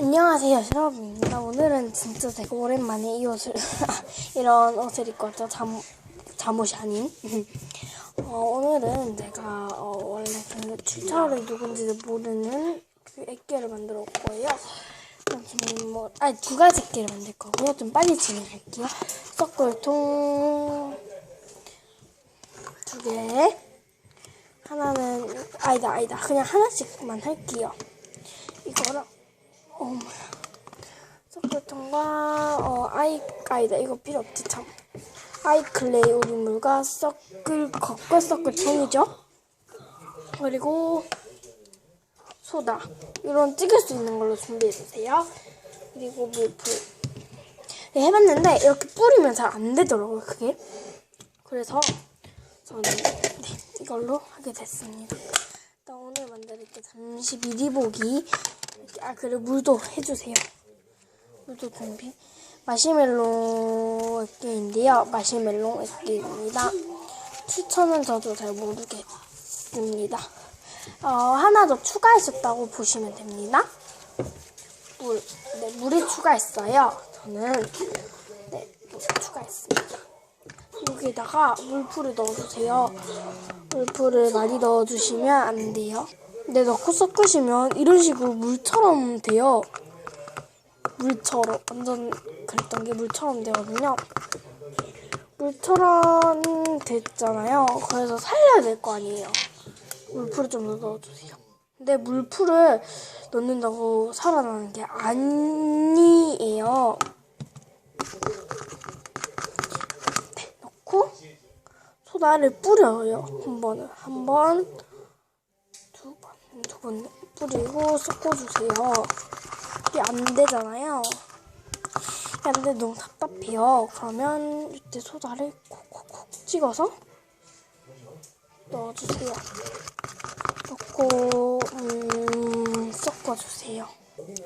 안녕하세요, 여러분입니다. 오늘은 진짜 되게 오랜만에 이 옷을, 이런 옷을 입고 왔죠. 잠, 잠옷이 아닌. 어, 오늘은 제가, 어, 원래 그 출처를 누군지도 모르는 그 액계를 만들어 올 거예요. 지금 뭐, 아니, 두 가지 액계를 만들 거고요. 좀 빨리 진행할게요. 썩골통 두 개. 하나는, 아니다, 아니다. 그냥 하나씩만 할게요. 이거랑, 어머야. 썩글통과 어 아이 아이다 이거 필요 없지 참. 아이클레이 우리물과 썩글 겉과 썩글통이죠. 그리고 소다 이런 찍을 수 있는 걸로 준비해 주세요. 그리고 물풀. 네, 해봤는데 이렇게 뿌리면 잘 안 되더라고요 그게. 그래서 저는 네, 이걸로 하게 됐습니다. 일단 오늘 만들 게 잠시 미리 보기. 아 그리고 물도 해주세요. 물도 준비. 마시멜로 액기인데요. 마시멜로 액기입니다. 추천은 저도 잘 모르겠습니다. 어, 하나 더 추가했었다고 보시면 됩니다. 물, 네, 물이 추가했어요. 저는 네, 물을 추가했습니다. 여기다가 물풀을 넣어주세요. 물풀을 많이 넣어주시면 안 돼요. 근데 넣고 섞으시면 이런 식으로 물처럼 돼요. 물처럼 완전 그랬던 게 물처럼 되거든요. 물처럼 됐잖아요. 그래서 살려야 될 거 아니에요. 물풀을 좀 더 넣어주세요. 근데 물풀을 넣는다고 살아나는 게 아니에요. 네, 넣고 소다를 뿌려요. 한 번은 한 번, 뿌리고 섞어주세요. 이게 안 되잖아요. 안 돼, 너무 답답해요. 그러면 이때 소다를 콕콕콕 찍어서 넣어주세요. 넣고 음, 섞어주세요.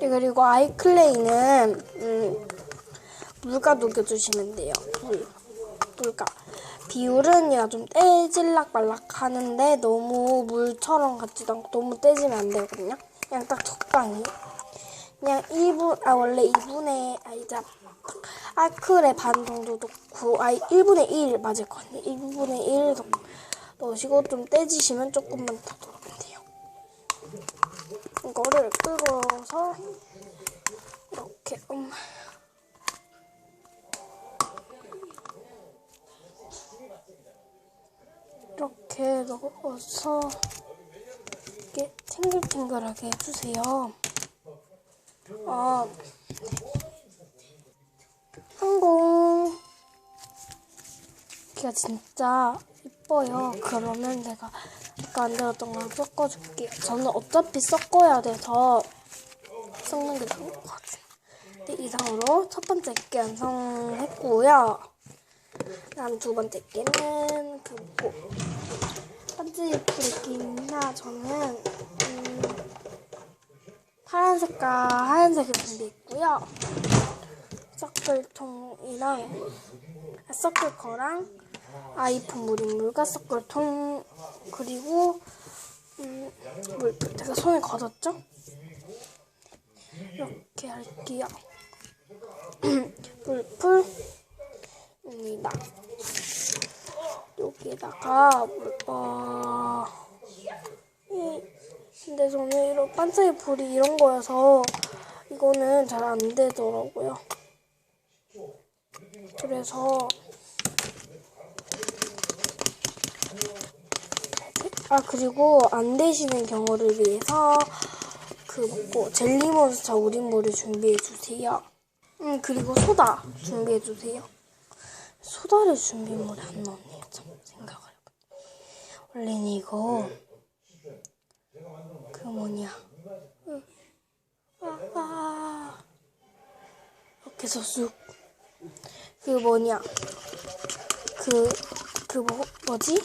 네, 그리고 아이클레이는 음, 물과 녹여주시면 돼요. 물, 물과. 비율은 얘가 좀 떼질락 말락 하는데 너무 물처럼 같지도 않고 너무 떼지면 안 되거든요. 그냥 딱 적당히. 그냥 1분, 아, 원래 2분의, 아, 이제, 아클의 반 정도 넣고, 아, 1분의 1 맞을 것 같네. 1분의 1 넣, 넣으시고 좀 떼지시면 조금만 더 넣으면 돼요. 이거를 끓어서, 이렇게, 음. 이렇게 넣어서, 이렇게 탱글탱글하게 해주세요. 아, 항공. 기가 진짜 이뻐요. 그러면 제가 아까 안 들었던 걸 섞어줄게요. 저는 어차피 섞어야 돼서 섞는 게 나을 것 같아요. 네, 이상으로 첫 번째 게 완성했고요. 다음 두 번째 게는 그거. 반지 브레이크입니다. 저는 음, 파란 색과 하얀색을 준비했고요. 섞을통이랑 아, 섞을 거랑 아이폰 물인물과 섞을통 그리고 음, 물 제가 손에 걷었죠? 이렇게 할게요. 물풀 물, 어, 이 근데 저는 이런 반짝이 불이 이런 거여서 이거는 잘 안 되더라고요. 그래서 아 그리고 안 되시는 경우를 위해서 그 뭐고 젤리몬스터 우린물을 준비해 주세요. 음 그리고 소다 준비해 주세요. 소다를 준비물에 안 넣었네요. 참 생각을 해보. 원래는 이거 그 뭐냐 응. 아, 아. 이렇게 해서 쑥그 뭐냐 그 그 뭐, 뭐지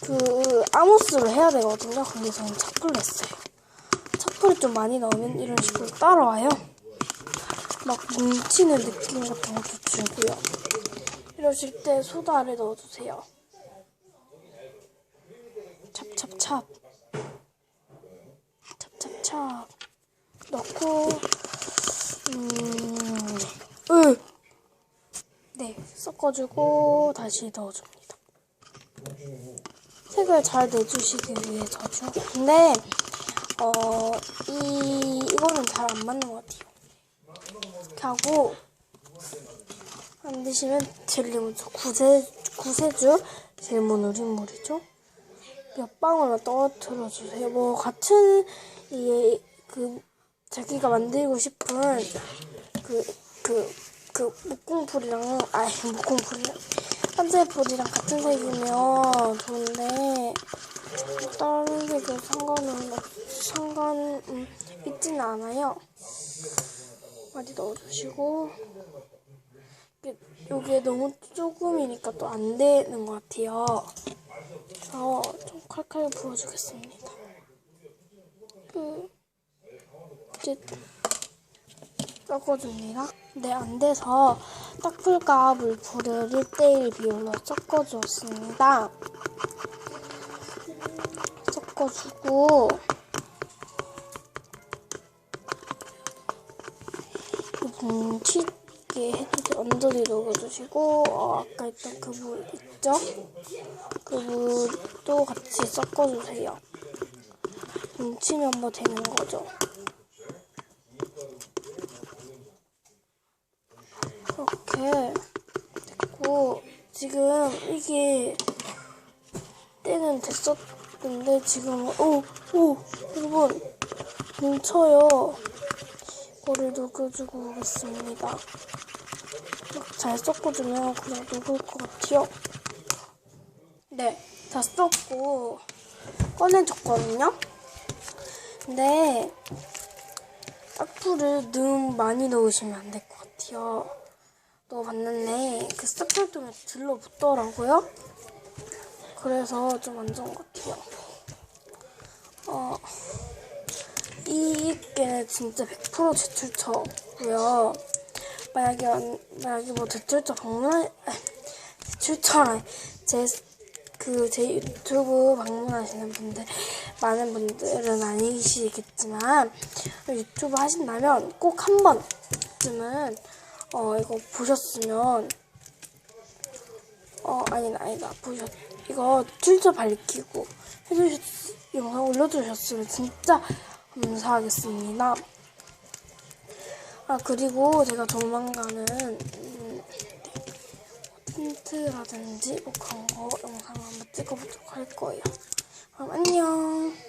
그 아모스를 해야 되거든요 근데 저는 착불 했어요 착불이 좀 많이 넣으면 이런 식으로 따라와요 막 뭉치는 느낌 같은 것도 주고요 이러실 때 소다를 넣어주세요 찹찹찹 찹 넣고 음, 으. 네 섞어주고 다시 넣어줍니다. 색을 잘 내주시기 위해서죠. 근데 어, 이 이거는 잘 안 맞는 것 같아요. 하고 안 드시면 젤리무죠. 구세 구세주 젤몬 우린물이죠. 몇 방울만 떨어뜨려 주세요. 뭐 같은 이 그 자기가 만들고 싶은 그 그 그 목공풀이랑 아니 목공풀이랑 판재풀이랑 같은 색이면 좋은데 다른 색은 상관은 없 상관 음, 있지는 않아요. 많이 넣어주시고 요게 너무 조금이니까 또 안 되는 것 같아요. 그래서 좀 칼칼 부어주겠습니다. 그 이제 섞어줍니다. 네, 안 돼서 딱풀과 물풀을 1대1 비율로 섞어주었습니다. 섞어주고 뭉치게 해주세요. 완전히 넣어주시고 어, 아까 했던 그 물 있죠? 그 물도 같이 섞어주세요. 뭉치면 뭐 되는 거죠. 이렇게 됐고 지금 이게 때는 됐었는데 지금 오 오 여러분 뭉쳐요. 이거를 녹여주고 오겠습니다. 잘 섞어주면 그냥 녹을 것 같아요. 네, 다 섞고 꺼내줬거든요. 근데 딱풀을 너무 많이 넣으시면 안 될 것 같아요. 넣어봤는데 그 싹살통에 들러붙더라고요. 그래서 좀 안 좋은 것 같아요. 어, 진짜 100% 제출처고요. 만약에 안- 만약에 뭐 제출처 방문 제출처랑 제그 제 유튜브 방문하시는 분들 많은 분들은 아니시겠지만 유튜브 하신다면 꼭 한 번쯤은 어 이거 보셨으면 어 아니다 아니다 보셨 이거 출처 밝히고 해주셨 영상 올려주셨으면 진짜 감사하겠습니다. 아 그리고 제가 조만간은 음, 네, 틴트라든지 뭐 그런 거 영상 한번 찍어보도록 할 거예요. 그럼 안녕.